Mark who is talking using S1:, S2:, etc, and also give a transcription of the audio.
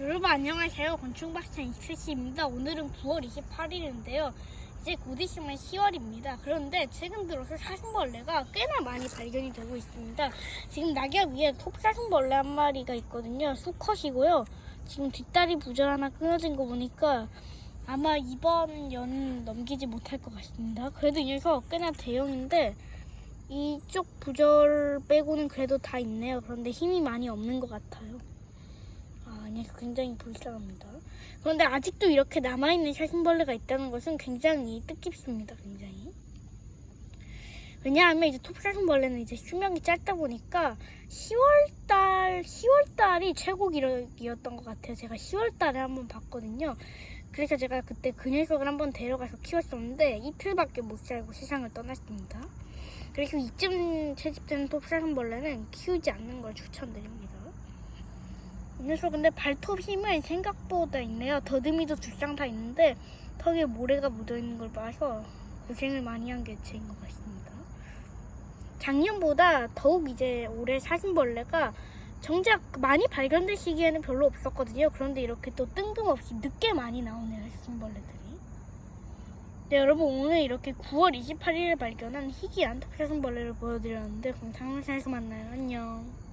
S1: 여러분 안녕하세요. 곤충박사 이수씨입니다. 오늘은 9월 28일인데요. 이제 곧 있으면 10월입니다. 그런데 최근 들어서 사슴벌레가 꽤나 많이 발견이 되고 있습니다. 지금 낙엽 위에 톱사슴벌레 한 마리가 있거든요. 수컷이고요. 지금 뒷다리 부절 하나 끊어진 거 보니까 아마 이번 연 넘기지 못할 것 같습니다. 그래도 이 녀석 꽤나 대형인데 이쪽 부절 빼고는 그래도 다 있네요. 그런데 힘이 많이 없는 것 같아요. 아, 아니, 굉장히 불쌍합니다. 그런데 아직도 이렇게 남아있는 사슴벌레가 있다는 것은 굉장히 뜻깊습니다, 굉장히. 왜냐하면 이제 톱사슴벌레는 이제 수명이 짧다 보니까 10월달, 10월달이 최고 기록이었던 것 같아요. 제가 10월달에 한번 봤거든요. 그래서 제가 그때 그 녀석을 한번 데려가서 키웠었는데 이틀밖에 못 살고 세상을 떠났습니다. 그래서 이쯤 채집된 톱사슴벌레는 키우지 않는 걸 추천드립니다. 이 녀석 근데 발톱 힘은 생각보다 있네요. 더듬이도 두쌍다 있는데 턱에 모래가 묻어 있는 걸 봐서 고생을 많이 한 개체인 것 같습니다. 작년보다 더욱 이제 올해 사슴벌레가 정작 많이 발견된 시기에는 별로 없었거든요. 그런데 이렇게 또 뜬금없이 늦게 많이 나오네요, 사슴벌레들이. 네, 여러분 오늘 이렇게 9월 28일에 발견한 희귀한 톱사슴벌레를 보여드렸는데 그럼 다음 시간에서 만나요. 안녕.